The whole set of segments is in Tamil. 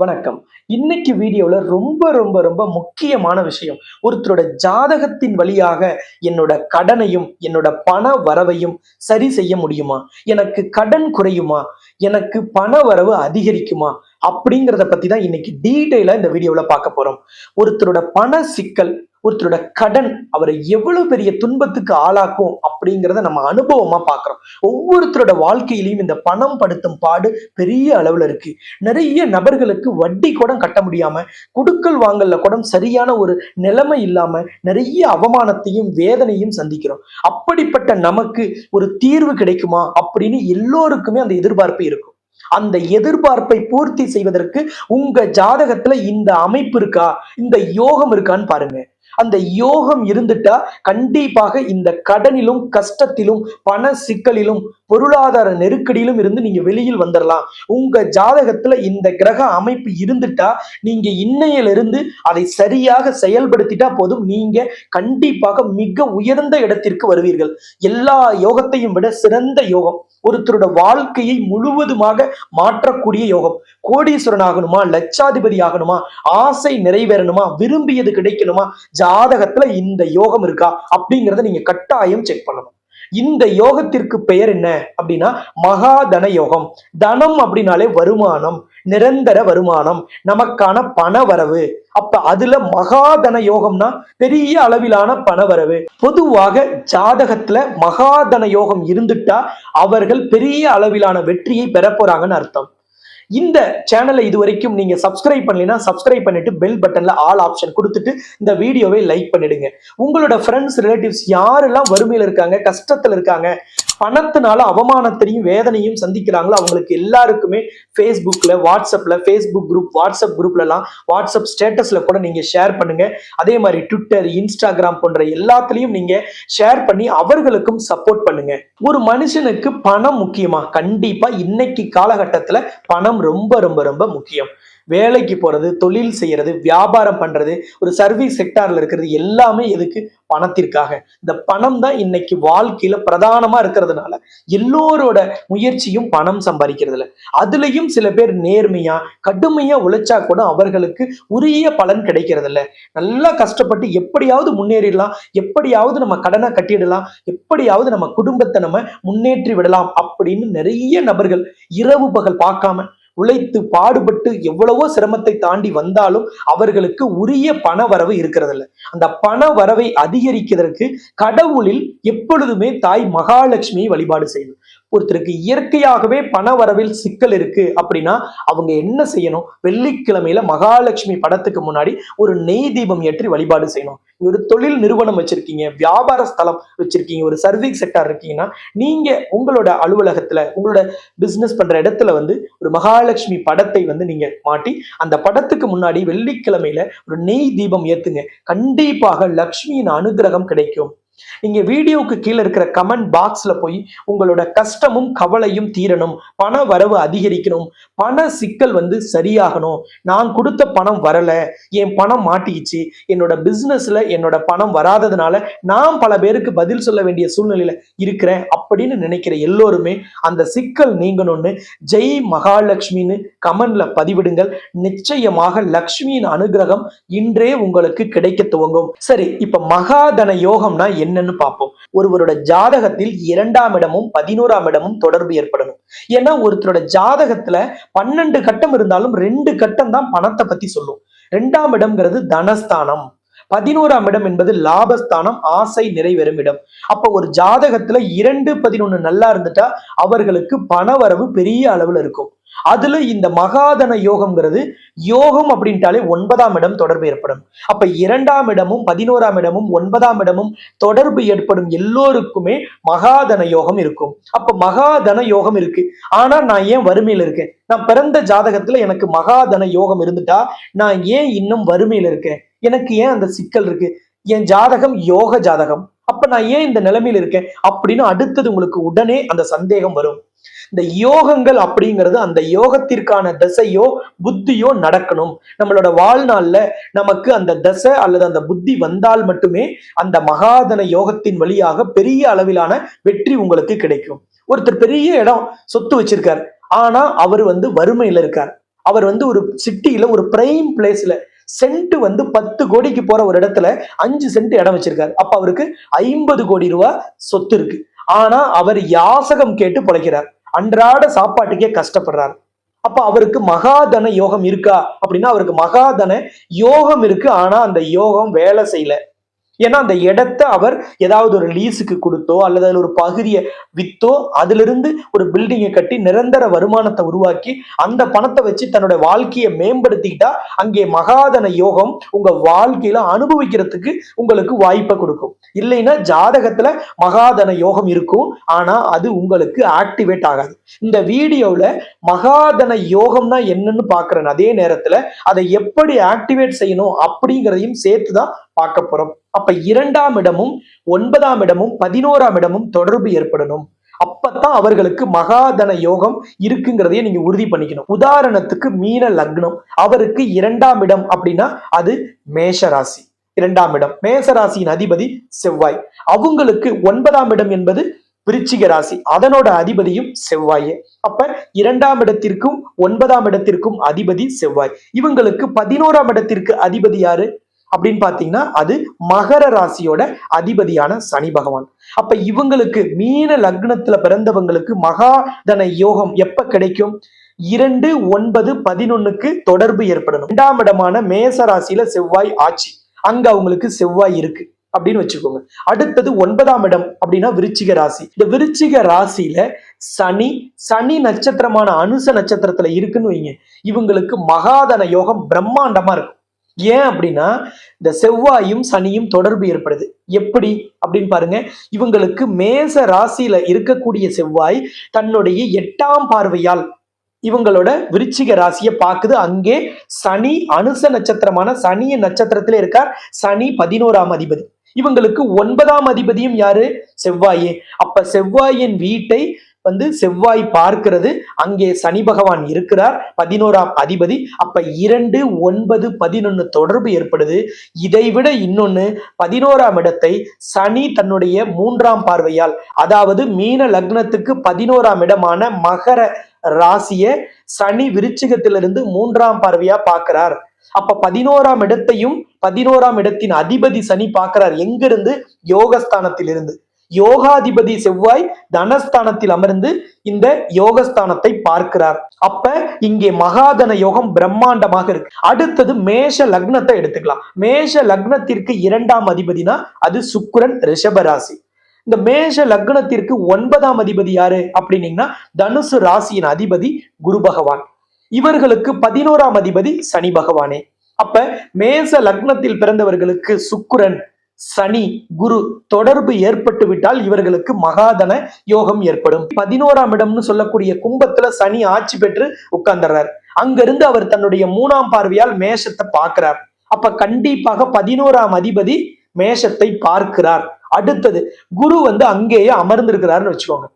வணக்கம். இன்னைக்கு வீடியோல ரொம்ப ரொம்ப ரொம்ப முக்கியமான விஷயம். ஒருத்தரோட ஜாதகத்தின் வழியாக என்னோட கடனையும் என்னோட பண வரவையும் சரி செய்ய முடியுமா? எனக்கு கடன் குறையுமா? எனக்கு பண வரவு அதிகரிக்குமா? அப்படிங்கிறத பத்தி தான் இன்னைக்கு டீட்டெயிலா இந்த வீடியோல பார்க்க போறோம். ஒருத்தரோட பண சிக்கல் ஒருத்தரோட கடன் அவரை எவ்வளவு பெரிய துன்பத்துக்கு ஆளாக்கும் அப்படிங்கிறத நம்ம அனுபவமா பாக்குறோம் ஒவ்வொருத்தரோட வாழ்க்கையிலையும் இந்த பணம் படுத்தும் பாடு பெரிய அளவுல இருக்கு. நிறைய நபர்களுக்கு வட்டி கூட கட்ட முடியாம குடுக்கல் வாங்கல்ல கூட சரியான ஒரு நிலைமை இல்லாம நிறைய அவமானத்தையும் வேதனையும் சந்திக்கிறோம். அப்படிப்பட்ட நமக்கு ஒரு தீர்வு கிடைக்குமா அப்படின்னு எல்லோருக்குமே அந்த எதிர்பார்ப்பு இருக்கும். அந்த எதிர்பார்ப்பை பூர்த்தி செய்வதற்கு உங்க ஜாதகத்துல இந்த அமைப்பு இருக்கா? இந்த யோகம் இருக்கான்னு பாருங்க. அந்த யோகம் இருந்துட்டா கண்டிப்பாக இந்த கடனிலும் கஷ்டத்திலும் பண சிக்கலிலும் பொருளாதார நெருக்கடியிலும் இருந்து நீங்க வெளியில் வந்துடலாம் உங்க ஜாதகத்துல இந்த கிரக அமைப்பு இருந்துட்டா நீங்க இன்னையிலிருந்து அதை சரியாக செயல்படுத்திட்டா போதும் நீங்க கண்டிப்பாக மிக உயர்ந்த இடத்திற்கு வருவீர்கள். எல்லா யோகத்தையும் விட சிறந்த யோகம் ஒருத்தரோட வாழ்க்கையை முழுவதுமாக மாற்றக்கூடிய யோகம். கோடீஸ்வரன் ஆகணுமா லட்சாதிபதி ஆகணுமா ஆசை நிறைவேறணுமா விரும்பியது கிடைக்கணுமா ஜாதகத்துல இந்த யோகம் இருக்கா அப்படிங்கிறத நீங்க கட்டாயம் செக் பண்ணணும். இந்த யோகத்திற்கு பெயர் என்ன அப்படின்னா மகாதன யோகம். தனம் அப்படின்னாலே வருமானம் நிரந்தர வருமானம் நமக்கான பண வரவு அப்ப அதுல மகாதன யோகம்னா பெரிய அளவிலான பணவரவு. பொதுவாக ஜாதகத்துல மகாதன யோகம் இருந்துட்டா அவர்கள் பெரிய அளவிலான வெற்றியை பெற போறாங்கன்னு அர்த்தம். இந்த சேனலை இது வரைக்கும் நீங்க சப்ஸ்கிரைப் பண்ணலைன்னா சப்ஸ்கிரைப் பண்ணிட்டு பெல் பட்டன்ல ஆல் ஆப்ஷன் கொடுத்துட்டு இந்த வீடியோவை லைக் பண்ணிடுங்க. உங்களோட ஃப்ரெண்ட்ஸ் ரிலேட்டிவ்ஸ் யாரெல்லாம் வறுமையில் இருக்காங்க கஷ்டத்துல இருக்காங்க பணத்தினால அவமானத்தையும் வேதனையும் சந்திக்கிறாங்களோ அவங்களுக்கு எல்லாருக்குமே ஃபேஸ்புக்கில் வாட்ஸ்அப்பில் ஃபேஸ்புக் குரூப் வாட்ஸ்அப் குரூப்லலாம் வாட்ஸ்அப் ஸ்டேட்டஸில் கூட நீங்கள் ஷேர் பண்ணுங்க. அதே மாதிரி ட்விட்டர் இன்ஸ்டாகிராம் போன்ற எல்லாத்துலேயும் நீங்கள் ஷேர் பண்ணி அவர்களுக்கும் சப்போர்ட் பண்ணுங்க. ஒரு மனுஷனுக்கு பணம் முக்கியமா? கண்டிப்பாக இன்னைக்கு காலகட்டத்தில் பணம் ரொம்ப ரொம்ப ரொம்ப முக்கியம். வேலைக்கு போறது தொழில் செய்யறது வியாபாரம் பண்றது ஒரு சர்வீஸ் செக்டார்ல இருக்கிறது எல்லாமே எதுக்கு? பணத்திற்காக. இந்த பணம் தான் இன்னைக்கு வாழ்க்கையில பிரதானமா இருக்கிறதுனால எல்லோரோட முயற்சியும் பணம் சம்பாதிக்கிறதுல. அதுலயும் சில பேர் நேர்மையா கடுமையா உழைச்சா கூட அவர்களுக்கு உரிய பலன் கிடைக்கிறது இல்ல நல்லா கஷ்டப்பட்டு எப்படியாவது முன்னேறிடலாம் எப்படியாவது நம்ம கடனை கட்டிடலாம் எப்படியாவது நம்ம குடும்பத்தை நம்ம முன்னேற்றி விடலாம் அப்படின்னு நிறைய நபர்கள் இரவு பகல் பார்க்காம உழைத்து பாடுபட்டு எவ்வளவோ சிரமத்தை தாண்டி வந்தாலும் அவர்களுக்கு உரிய பண வரவு இருக்கிறதில்ல. அந்த பண வரவை அதிகரிக்கிறதற்கு கடவுளில் எப்பொழுதுமே தாய் மகாலட்சுமியை வழிபாடு செய்யணும் ஒருத்தருக்கு இயற்கையாகவே பண வரவில் சிக்கல் இருக்கு அப்படின்னா அவங்க என்ன செய்யணும்? வெள்ளிக்கிழமையில மகாலட்சுமி படத்துக்கு முன்னாடி ஒரு நெய் தீபம் ஏற்றி வழிபாடு செய்யணும். ஒரு தொழில் நிறுவனம் வச்சிருக்கீங்க வியாபார ஸ்தலம் வச்சிருக்கீங்க ஒரு சர்வீஸ் செக்டார் இருக்கீங்கன்னா நீங்க உங்களோட அலுவலகத்துல உங்களோட பிசினஸ் பண்ற இடத்துல வந்து ஒரு மகாலட்சுமி படத்தை வந்து நீங்க மாட்டி அந்த படத்துக்கு முன்னாடி வெள்ளிக்கிழமையில ஒரு நெய் தீபம் ஏத்துங்க. கண்டிப்பாக லக்ஷ்மியின் அனுகிரகம் கிடைக்கும். நீங்க வீடியோவுக்கு கீழே இருக்கிற கமெண்ட் பாக்ஸ்ல போய் உங்களோட கஷ்டமும் கவலையும் தீரணும். பண வரவு அதிகரிக்கணும். பண சிக்கல் வந்து சரியாகணும். நான் கொடுத்த பணம் வரல. என் பணம் மாட்டிக்கிச்சு. என்னோட பிசினஸ்ல என்னோட பணம் வராததுனால நான் பல பேருக்கு பதில் சொல்ல வேண்டிய சூழ்நிலையில இருக்கிறேன் அப்படின்னு நினைக்கிற எல்லோருமே அந்த சிக்கல் நீங்கணும்னு ஜெய் மகாலட்சுமின்னு கமெண்ட்ல பதிவிடுங்கள். நிச்சயமாக லக்ஷ்மியின் அனுகிரகம் இன்றே உங்களுக்கு கிடைக்க துவங்கும். சரி இப்ப மகாதன யோகம்னா என்னன்னு பார்ப்போம். ஒருவரோட ஜாதகத்தில் இரண்டாம் இடமும் பதினோராம் இடமும் தொடர்பு ஏற்படணும். ஏன்னா ஒருத்தரோட ஜாதகத்துல பன்னெண்டு கட்டம் இருந்தாலும் ரெண்டு கட்டம் தான் பணத்தை பத்தி சொல்லும். ரெண்டாம் இடம்ங்கிறது தனஸ்தானம். பதினோராம் இடம் என்பது லாபஸ்தானம் ஆசை நிறைவேறும் இடம். அப்ப ஒரு ஜாதகத்துல இரண்டு பதினொன்னு நல்லா இருந்துட்டா அவர்களுக்கு பணவரவு பெரிய அளவுல இருக்கும். அதுல இந்த மகாதன யோகம்ங்கிறது யோகம் அப்படின்ட்டாலே ஒன்பதாம் இடம் தொடர்பு ஏற்படும். அப்ப இரண்டாம் இடமும் பதினோராம் இடமும் ஒன்பதாம் இடமும் தொடர்பு ஏற்படும் எல்லோருக்குமே மகாதன யோகம் இருக்கும். அப்ப மகாதன யோகம் இருக்கு. ஆனா நான் ஏன் வறுமையில இருக்கேன்? நான் பிறந்த ஜாதகத்துல எனக்கு மகாதன யோகம் இருந்துட்டா நான் ஏன் இன்னும் வறுமையில இருக்கேன்? எனக்கு ஏன் அந்த சிக்கல் இருக்கு? என் ஜாதகம் யோக ஜாதகம். அப்ப நான் ஏன் இந்த நிலைமையில இருக்கேன்? அப்படின்னு அடுத்தது உங்களுக்கு உடனே அந்த சந்தேகம் வரும். இந்த யோகங்கள் அப்படிங்கிறது அந்த யோகத்திற்கான தசையோ புத்தியோ நடக்கணும். நம்மளோட வாழ்நாள்ல நமக்கு அந்த தசை அல்லது அந்த புத்தி வந்தால் மட்டுமே அந்த மகாதன யோகத்தின் வழியாக பெரிய அளவிலான வெற்றி உங்களுக்கு கிடைக்கும். ஒருத்தர் பெரிய இடம் சொத்து வச்சிருக்கார். ஆனா அவர் வந்து வறுமையில இருக்கார். அவர் வந்து ஒரு சிட்டியில ஒரு பிரைம் பிளேஸ்ல சென்ட் வந்து பத்து கோடிக்கு போற ஒரு இடத்துல அஞ்சு சென்ட் இடம் வச்சிருக்காரு. அப்ப அவருக்கு ஐம்பது கோடி ரூபாய் சொத்து இருக்கு. ஆனா அவர் யாசகம் கேட்டு பிழைக்கிறார். அன்றாட சாப்பாட்டுக்கே கஷ்டப்படுறார். அப்ப அவருக்கு மகாதன யோகம் இருக்கா? அப்படின்னா அவருக்கு மகாதன யோகம் இருக்கு. ஆனா அந்த யோகம் வேலை செய்யல. ஏன்னா அந்த இடத்த அவர் ஏதாவது ஒரு லீஸுக்கு கொடுத்தோ அல்லது அதில் ஒரு பகுதியை வித்தோ அதிலிருந்து ஒரு பில்டிங்கை கட்டி நிரந்தர வருமானத்தை உருவாக்கி அந்த பணத்தை வச்சு தன்னோட வாழ்க்கையை மேம்படுத்திக்கிட்டா அங்கே மகாதன யோகம் உங்க வாழ்க்கையில அனுபவிக்கிறதுக்கு உங்களுக்கு வாய்ப்பை கொடுக்கும். இல்லைன்னா ஜாதகத்துல மகாதன யோகம் இருக்கும் ஆனா அது உங்களுக்கு ஆக்டிவேட் ஆகாது. இந்த வீடியோவில் மகாதன யோகம்னா என்னன்னு பார்க்குறேன். அதே நேரத்தில் அதை எப்படி ஆக்டிவேட் செய்யணும் அப்படிங்கிறதையும் சேர்த்து தான் பார்க்க போறோம். அப்ப இரண்டாம் இடமும் ஒன்பதாம் இடமும் பதினோராம் இடமும் தொடர்பு ஏற்படணும். அப்பத்தான் அவர்களுக்கு மகாதன யோகம் இருக்குங்கிறதையே நீங்க உறுதி பண்ணிக்கணும். உதாரணத்துக்கு மீன லக்னம். அவருக்கு இரண்டாம் இடம் அப்படின்னா அது மேஷ ராசி இரண்டாம் இடம். மேச ராசியின் அதிபதி செவ்வாய். அவங்களுக்கு ஒன்பதாம் இடம் என்பது விருச்சிக ராசி. அதனோட அதிபதியும் செவ்வாயே. அப்ப இரண்டாம் இடத்திற்கும் ஒன்பதாம் இடத்திற்கும் அதிபதி செவ்வாய். இவங்களுக்கு பதினோராம் இடத்திற்கு அதிபதி யாரு? அப்படின்னு பாத்தீங்கன்னா அது மகர ராசியோட அதிபதியான சனி பகவான். அப்ப இவங்களுக்கு மீன லக்னத்துல பிறந்தவங்களுக்கு மகாதன யோகம் எப்ப கிடைக்கும்? இரண்டு ஒன்பது பதினொன்னுக்கு தொடர்பு ஏற்படணும். இரண்டாம் இடமான மேச ராசியில செவ்வாய் ஆட்சி. அங்க அவங்களுக்கு செவ்வாய் இருக்கு அப்படின்னு வச்சுக்கோங்க. அடுத்தது ஒன்பதாம் இடம் அப்படின்னா விருச்சிக ராசி. இந்த விருச்சிக ராசியில சனி சனி நட்சத்திரமான அனுச நட்சத்திரத்துல இருக்குன்னு வைங்க. இவங்களுக்கு மகாதன யோகம் பிரம்மாண்டமா இருக்கும். ஏன் அப்படின்னா இந்த செவ்வாயும் சனியும் தொடர்பு ஏற்படுது. எப்படி? அப்படின்னு பாருங்க. இவங்களுக்கு மேச ராசியில இருக்கக்கூடிய செவ்வாய் தன்னுடைய எட்டாம் பார்வையால் இவங்களோட விருச்சிக ராசியை பார்க்குது. அங்கே சனி அனுச நட்சத்திரமான சனிய நட்சத்திரத்துல இருக்கார். சனி பதினோராம் அதிபதி. இவங்களுக்கு ஒன்பதாம் அதிபதியும் யாரு? செவ்வாயே. அப்ப செவ்வாயின் வீட்டை வந்து செவ்வாய் பார்க்கிறது. அங்கே சனி பகவான் இருக்கிறார். பதினோராம் அதிபதி. அப்ப இரண்டு ஒன்பது பதினொன்னு தொடர்பு ஏற்படுது. இதைவிட இன்னொன்னு பதினோராம் இடத்தை சனி தன்னுடைய மூன்றாம் பார்வையால் அதாவது மீன லக்னத்துக்கு பதினோராம் இடமான மகர ராசிய சனி விருச்சிகத்திலிருந்து மூன்றாம் பார்வையா பார்க்கிறார். அப்ப பதினோராம் இடத்தையும் பதினோராம் இடத்தின் அதிபதி சனி பார்க்கிறார். எங்கிருந்து? யோகஸ்தானத்தில் இருந்து யோகாதிபதி செவ்வாய் தனஸ்தானத்தில் அமர்ந்து இந்த யோகஸ்தானத்தை பார்க்கிறார். அப்ப இங்கே மகாதன யோகம் பிரம்மாண்டமாக இருக்கு. அடுத்தது மேஷ லக்னத்தை எடுத்துக்கலாம். மேஷ லக்னத்திற்கு இரண்டாம் அதிபதினா அது சுக்கரன் ரிஷபராசி. இந்த மேஷ லக்னத்திற்கு ஒன்பதாம் அதிபதி யாரு? அப்படின்னீங்கன்னா தனுசு ராசியின் அதிபதி குரு பகவான். இவர்களுக்கு பதினோராம் அதிபதி சனி பகவானே. அப்ப மேச லக்னத்தில் பிறந்தவர்களுக்கு சுக்குரன் சனி குரு தொடர்பு ஏற்பட்டு விட்டால் இவர்களுக்கு மகாதன யோகம் ஏற்படும். பதினோராம் இடம்னு சொல்லக்கூடிய கும்பத்துல சனி ஆட்சி பெற்று உட்கார்ந்துறார். அங்கிருந்து அவர் தன்னுடைய மூணாம் பார்வையால் மேஷத்தை பார்க்கிறார். அப்ப கண்டிப்பாக பதினோராம் அதிபதி மேஷத்தை பார்க்கிறார். அடுத்தது குரு வந்து அங்கேயே அமர்ந்திருக்கிறார்னு வச்சுக்கோங்க.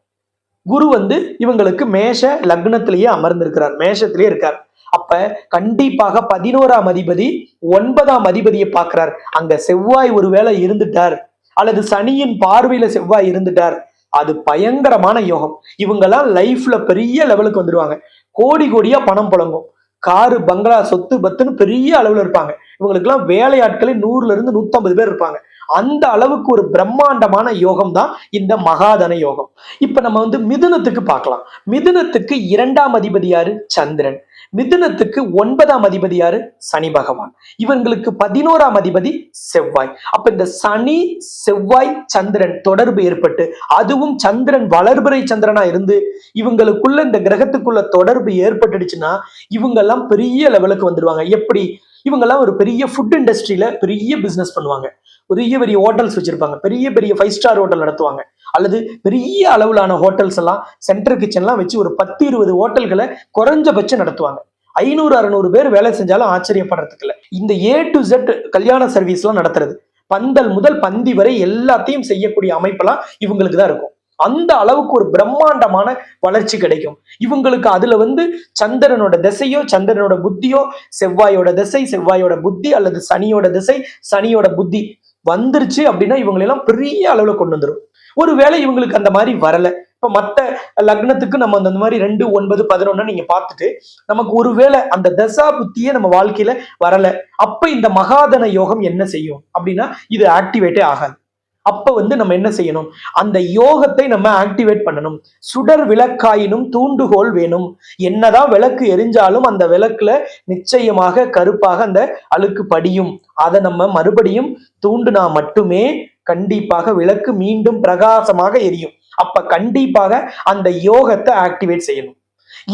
குரு வந்து இவங்களுக்கு மேஷ லக்னத்திலேயே அமர்ந்திருக்கிறார். மேஷத்திலேயே இருக்கார். அப்ப கண்டிப்பாக பதினோராம் அதிபதி ஒன்பதாம் அதிபதியை பார்க்கிறார். அங்க செவ்வாய் ஒருவேளை இருந்துட்டார். அல்லது சனியின் பார்வையில செவ்வாய் இருந்துட்டார். அது பயங்கரமான யோகம். இவங்கெல்லாம் லைஃப்ல பெரிய லெவலுக்கு வந்துடுவாங்க கோடி கோடியா பணம் புழங்கும். காரு பங்களா சொத்து பத்துன்னு பெரிய அளவுல இருப்பாங்க. இவங்களுக்கெல்லாம் வேலையாட்களே நூறுல இருந்து நூத்தம்பது பேர் இருப்பாங்க. அந்த அளவுக்கு ஒரு பிரம்மாண்டமான யோகம் தான் இந்த மகாதன யோகம். இப்ப நம்ம வந்து மிதுனத்துக்கு பார்க்கலாம். மிதுனத்துக்கு இரண்டாம் அதிபதி யாரு? சந்திரன். மிதுனத்துக்கு ஒன்பதாம் அதிபதி யாரு? சனி பகவான். இவங்களுக்கு பதினோராம் அதிபதி செவ்வாய். அப்ப இந்த சனி செவ்வாய் சந்திரன் தொடர்பு ஏற்பட்டு அதுவும் சந்திரன் வளர்பிறை சந்திரனா இருந்து இவங்களுக்குள்ள இந்த கிரகத்துக்குள்ள தொடர்பு ஏற்பட்டுடுச்சுன்னா இவங்கெல்லாம் பெரிய லெவலுக்கு வந்துடுவாங்க எப்படி? இவங்கெல்லாம் ஒரு பெரிய ஃபுட் இண்டஸ்ட்ரியில பெரிய பிசினஸ் பண்ணுவாங்க. பெரிய பெரிய ஹோட்டல்ஸ் வச்சிருப்பாங்க. பெரிய பெரிய ஃபைவ் ஸ்டார் ஹோட்டல் நடத்துவாங்க. அல்லது பெரிய அளவிலான ஹோட்டல்ஸ் எல்லாம் சென்டர் கிச்சன்லாம் வச்சு ஒரு பத்து இருபது ஹோட்டல்களை குறைஞ்சபட்சம் நடத்துவாங்க. ஐநூறு அறுநூறு பேர் வேலை செஞ்சாலும் ஆச்சரியப்படுறதுக்கு இல்லை. இந்த ஏ டு ஜெட் கல்யாண சர்வீஸ்லாம் நடத்துறது. பந்தல் முதல் பந்தி வரை எல்லாத்தையும் செய்யக்கூடிய அமைப்பெல்லாம் இவங்களுக்கு தான் இருக்கும். அந்த அளவுக்கு ஒரு பிரம்மாண்டமான வளர்ச்சி கிடைக்கும். இவங்களுக்கு அதுல வந்து சந்திரனோட திசையோ சந்திரனோட புத்தியோ செவ்வாயோட திசை செவ்வாயோட புத்தி அல்லது சனியோட திசை சனியோட புத்தி வந்துருச்சு அப்படின்னா இவங்களெல்லாம் பெரிய அளவுல கொண்டு வந்துடும் ஒருவேளை இவங்களுக்கு அந்த மாதிரி வரல. இப்ப மத்த லக்னத்துக்கு நம்ம அந்த மாதிரி ரெண்டு ஒன்பது பதினொன்னு நீங்க பார்த்துட்டு நமக்கு ஒருவேளை அந்த தசா புத்தியே நம்ம வாழ்க்கையில வரல. அப்ப இந்த மகாதன யோகம் என்ன செய்யும் அப்படின்னா இது ஆக்டிவேட்டே ஆகாது. அப்ப வந்து நம்ம என்ன செய்யணும்? அந்த யோகத்தை நம்ம ஆக்டிவேட் பண்ணணும். சுடர் விளக்காயினும் தூண்டுகோல் வேணும். என்னதான் விளக்கு எரிஞ்சாலும் அந்த விளக்குல நிச்சயமாக கருப்பாக அந்த அழுக்கு படியும். அதை நம்ம மறுபடியும் தூண்டுனா மட்டுமே கண்டிப்பாக விளக்கு மீண்டும் பிரகாசமாக எரியும். அப்ப கண்டிப்பாக அந்த யோகத்தை ஆக்டிவேட் செய்யணும்.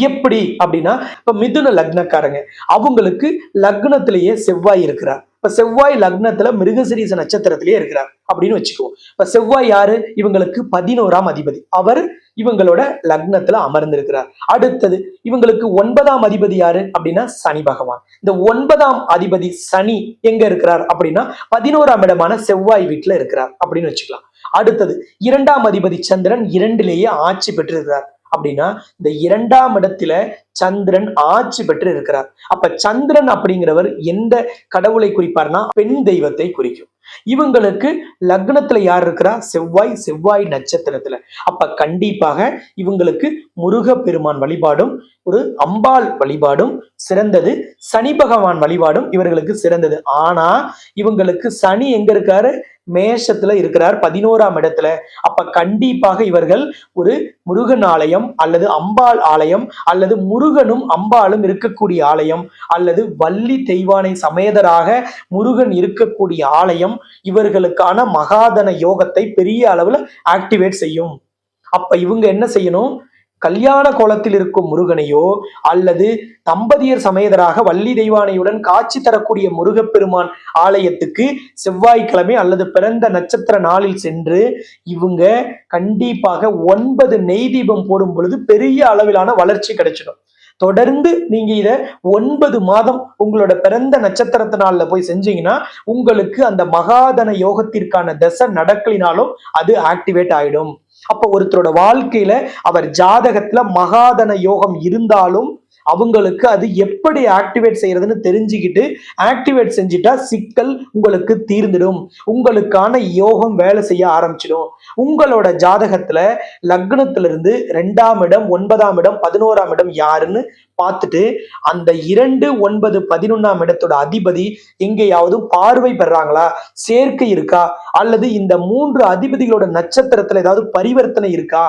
எப்படி அப்படின்னா இப்ப மிதுன லக்னக்காரங்க அவங்களுக்கு லக்னத்திலேயே செவ்வாய் இருக்கிறார். இப்ப செவ்வாய் லக்னத்துல மிருகசிரீச நட்சத்திரத்திலேயே இருக்கிறார். அப்படின்னு வச்சுக்குவோம். இப்ப செவ்வாய் யாரு? இவங்களுக்கு பதினோராம் அதிபதி. அவர் இவங்களோட லக்னத்துல அமர்ந்திருக்கிறார். அடுத்தது இவங்களுக்கு ஒன்பதாம் அதிபதி யாரு? அப்படின்னா சனி பகவான். இந்த ஒன்பதாம் அதிபதி சனி எங்க இருக்கிறார்? அப்படின்னா பதினோராம் இடமான செவ்வாய் வீட்டுல இருக்கிறார். அப்படின்னு வச்சுக்கலாம். அடுத்தது இரண்டாம் அதிபதி சந்திரன் இரண்டிலேயே ஆட்சி பெற்றிருக்கிறார். அப்படின்னா இந்த இரண்டாம் இடத்துல சந்திரன் ஆட்சி பெற்று இருக்கிறார் அப்ப சந்திரன் அப்படிங்கிறவர் எந்த கடவுளை குறிப்பார்னா பெண் தெய்வத்தை குறிக்கும். இவங்களுக்கு லக்னத்துல யார் இருக்கிறா? செவ்வாய் செவ்வாய் நட்சத்திரத்துல. அப்ப கண்டிப்பாக இவங்களுக்கு முருக பெருமான் வழிபாடும் ஒரு அம்பாள் வழிபாடும் சிறந்தது. சனி பகவான் வழிபாடும் இவர்களுக்கு சிறந்தது. ஆனா இவங்களுக்கு சனி எங்க இருக்காரு? மேஷத்துல இருக்கிறார் பதினோராம் இடத்துல. அப்ப கண்டிப்பாக இவர்கள் ஒரு முருகன் ஆலயம் அல்லது அம்பாள் ஆலயம் அல்லது முருகனும் அம்பாளும் இருக்கக்கூடிய ஆலயம் அல்லது வள்ளி தெய்வானை சமேதராக முருகன் இருக்கக்கூடிய ஆலயம் இவர்களுக்கான மகாதன யோகத்தை பெரிய அளவுல ஆக்டிவேட் செய்யும். அப்ப இவங்க என்ன செய்யணும்? கல்யாண கோலத்தில் இருக்கும் முருகனையோ அல்லது தம்பதியர் சமேதராக வள்ளி தெய்வானையுடன் காட்சி தரக்கூடிய முருகப்பெருமான் ஆலயத்துக்கு செவ்வாய்க்கிழமை அல்லது பிறந்த நட்சத்திர நாளில் சென்று இவங்க கண்டிப்பாக ஒன்பது நெய் தீபம் போடும் பொழுது பெரிய அளவிலான வளர்ச்சி கிடைச்சிடும். தொடர்ந்து நீங்க இத ஒன்பது மாதம் உங்களோட பிறந்த நட்சத்திரத்து நாள்ல போய் செஞ்சீங்கன்னா உங்களுக்கு அந்த மகாதன யோகத்திற்கான தசை நடக்கலினாலும் அது ஆக்டிவேட் ஆயிடும். அப்ப ஒருத்தரோட வாழ்க்கையில அவர் ஜாதகத்துல மகாதன யோகம் இருந்தாலும் அவங்களுக்கு அது எப்படி ஆக்டிவேட் செய்யறதுன்னு தெரிஞ்சுக்கிட்டு ஆக்டிவேட் செஞ்சுட்டா சிக்கல் உங்களுக்கு தீர்ந்துடும். உங்களுக்கான யோகம் வேலை செய்ய ஆரம்பிச்சிடும். உங்களோட ஜாதகத்துல லக்னத்துல இருந்து ரெண்டாம் இடம் ஒன்பதாம் இடம் பதினோராம் இடம் யாருன்னு பார்த்துட்டு அந்த இரண்டு ஒன்பது பதினொன்னாம் இடத்தோட அதிபதி எங்கேயாவது பார்வை பெறாங்களா? சேர்க்கை இருக்கா? அல்லது இந்த மூன்று அதிபதிகளோட நட்சத்திரத்துல ஏதாவது பரிவர்த்தனை இருக்கா?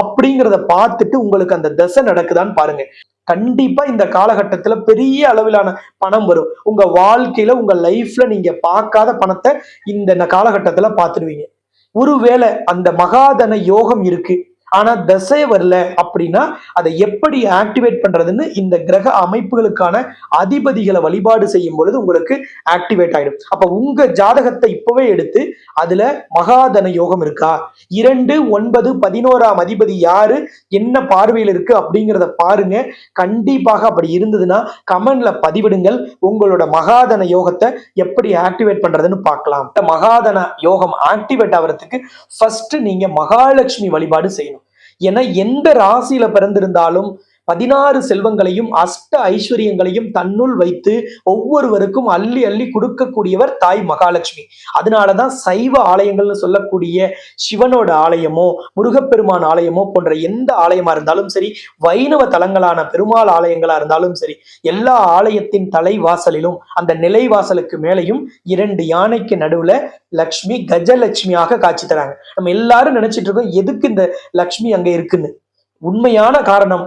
அப்படிங்கிறத பார்த்துட்டு உங்களுக்கு அந்த தசை நடக்குதான்னு பாருங்க. கண்டிப்பா இந்த காலகட்டத்துல பெரிய அளவிலான பணம் வரும். உங்க வாழ்க்கையில உங்க லைஃப்ல நீங்க பார்க்காத பணத்தை இந்த காலகட்டத்துல பாத்துருவீங்க ஒருவேளை அந்த மகாதன யோகம் இருக்கு. ஆனா தசை வரல அப்படின்னா அதை எப்படி ஆக்டிவேட் பண்றதுன்னு இந்த கிரக அமைப்புகளுக்கான அதிபதிகளை வழிபாடு செய்யும் பொழுது உங்களுக்கு ஆக்டிவேட் ஆயிடும். அப்ப உங்க ஜாதகத்தை இப்பவே எடுத்து அதுல மகாதன யோகம் இருக்கா? இரண்டு ஒன்பது பதினோராம் அதிபதி யாரு? என்ன பார்வையில் இருக்கு அப்படிங்கிறத பாருங்க. கண்டிப்பாக அப்படி இருந்ததுன்னா கமெண்ட்ல பதிவிடுங்கள். உங்களோட மகாதன யோகத்தை எப்படி ஆக்டிவேட் பண்றதுன்னு பார்க்கலாம். மகாதன யோகம் ஆக்டிவேட் ஆகிறதுக்கு ஃபர்ஸ்ட் நீங்க மகாலட்சுமி வழிபாடு செய்யணும். ஏன்னா எந்த ராசியில பிறந்திருந்தாலும் பதினாறு செல்வங்களையும் அஷ்ட ஐஸ்வர்யங்களையும் தன்னுள் வைத்து ஒவ்வொருவருக்கும் அள்ளி அள்ளி கொடுக்கக்கூடியவர் தாய் மகாலட்சுமி. அதனாலதான் சைவ ஆலயங்கள்னு சொல்லக்கூடிய சிவனோட ஆலயமோ முருகப்பெருமான் ஆலயமோ போன்ற எந்த ஆலயமா இருந்தாலும் சரி வைணவ தலங்களான பெருமாள் ஆலயங்களா இருந்தாலும் சரி எல்லா ஆலயத்தின் தலைவாசலிலும் அந்த நிலை வாசலுக்கு மேலையும் இரண்டு யானைக்கு நடுவுல லக்ஷ்மி கஜலட்சுமியாக காட்சி தராங்க. நம்ம எல்லாரும் நினைச்சிட்டு இருக்கோம் எதுக்கு இந்த லக்ஷ்மி அங்க இருக்குன்னு? உண்மையான காரணம்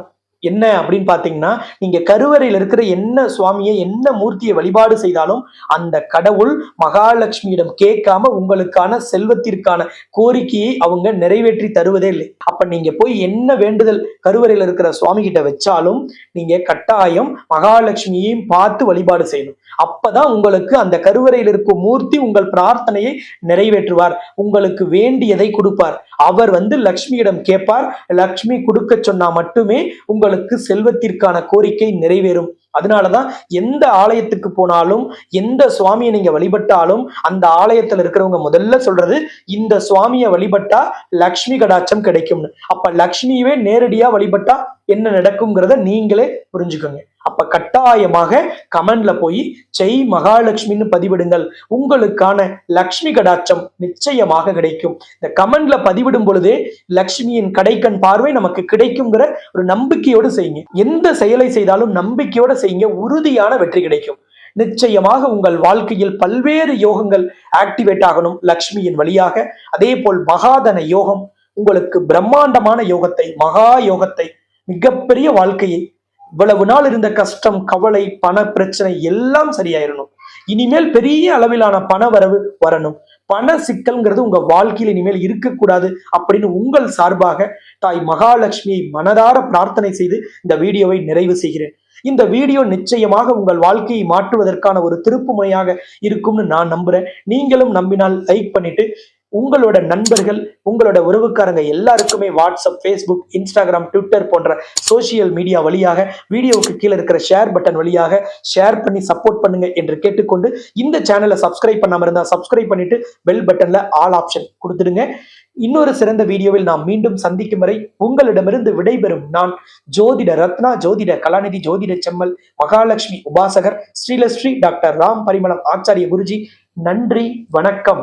என்ன அப்படின்னு பாத்தீங்கன்னா நீங்க கருவறையில் இருக்கிற என்ன சுவாமியை என்ன மூர்த்தியை வழிபாடு செய்தாலும் அந்த கடவுள் மகாலட்சுமியிடம் கேட்காம உங்களுக்கான செல்வத்திற்கான கோரிக்கையை அவங்க நிறைவேற்றி தருவதே இல்லை. அப்ப நீங்க போய் என்ன வேண்டுதல் கருவறையில் இருக்கிற சுவாமி கிட்ட வச்சாலும் நீங்க கட்டாயம் மகாலட்சுமியையும் பார்த்து வழிபாடு செய்யணும். அப்பதான் உங்களுக்கு அந்த கருவறையில் இருக்கும் மூர்த்தி உங்கள் பிரார்த்தனையை நிறைவேற்றுவார். உங்களுக்கு வேண்டியதை கொடுப்பார். அவர் வந்து லக்ஷ்மியிடம் கேட்பார். லக்ஷ்மி கொடுக்க சொன்னா மட்டுமே உங்களுக்கு செல்வத்திற்கான கோரிக்கை நிறைவேறும். அதனாலதான் எந்த ஆலயத்துக்கு போனாலும் எந்த சுவாமியை நீங்க வழிபட்டாலும் அந்த ஆலயத்துல இருக்கிறவங்க முதல்ல சொல்றது இந்த சுவாமியை வழிபட்டா லக்ஷ்மி கடாட்சம் கிடைக்கும்னு. அப்ப லக்ஷ்மியவே நேரடியா வழிபட்டா என்ன நடக்குங்கிறத நீங்களே புரிஞ்சுக்கோங்க. அப்ப கட்டாயமாக கமெண்ட்ல போய் ஜெய் மகாலட்சுமின்னு பதிவிடுங்கள். உங்களுக்கான லக்ஷ்மி கடாட்சம் நிச்சயமாக கிடைக்கும். இந்த கமெண்ட்ல பதிவிடும் பொழுதே லக்ஷ்மியின் கடைக்கண் பார்வை நமக்கு கிடைக்குங்கிற ஒரு நம்பிக்கையோடு செய்யுங்க. எந்த செயலை செய்தாலும் நம்பிக்கையோட செய்யுங்க. உறுதியான வெற்றி கிடைக்கும். நிச்சயமாக உங்கள் வாழ்க்கையில் பல்வேறு யோகங்கள் ஆக்டிவேட் ஆகணும் லக்ஷ்மியின் வழியாக. அதே போல் மகாதன யோகம் உங்களுக்கு பிரம்மாண்டமான யோகத்தை மகா யோகத்தை மிகப்பெரிய வாழ்க்கையை இவ்வளவு நாள் இருந்த கஷ்டம் கவலை பண பிரச்சனை எல்லாம் சரியாயிரணும். இனிமேல் பெரிய அளவிலான பண வரவு வரணும். பண சிக்கல்ங்கிறது உங்க வாழ்க்கையில் இனிமேல் இருக்கக்கூடாது அப்படின்னு உங்கள் சார்பாக தாய் மகாலட்சுமியை மனதார பிரார்த்தனை செய்து இந்த வீடியோவை நிறைவு செய்கிறேன். இந்த வீடியோ நிச்சயமாக உங்கள் வாழ்க்கையை மாற்றுவதற்கான ஒரு திருப்புமுனையாக இருக்கும்னு நான் நம்புறேன். நீங்களும் நம்பினால் லைக் பண்ணிட்டு உங்களோட நண்பர்கள் உங்களோட உறவுக்காரங்க எல்லாருக்குமே வாட்ஸ்அப் ஃபேஸ்புக் இன்ஸ்டாகிராம் ட்விட்டர் போன்ற சோஷியல் மீடியா வழியாக வீடியோவுக்கு கீழே இருக்கிற ஷேர் பட்டன் வழியாக ஷேர் பண்ணி சப்போர்ட் பண்ணுங்க என்று கேட்டுக்கொண்டு இந்த சேனலை சப்ஸ்கிரைப் பண்ணாமல் இருந்தால் சப்ஸ்கிரைப் பண்ணிட்டு பெல் பட்டன்ல ஆல் ஆப்ஷன் கொடுத்துடுங்க. இன்னொரு சிறந்த வீடியோவில் நாம் மீண்டும் சந்திக்கும் வரை உங்களிடமிருந்து விடைபெறும் நான் ஜோதிட ரத்னா ஜோதிட கலாநிதி ஜோதிட செம்மல் மகாலட்சுமி உபாசகர் ஸ்ரீலஸ்ரீ டாக்டர் ராம் பரிமளம் ஆச்சாரிய குருஜி. நன்றி வணக்கம்.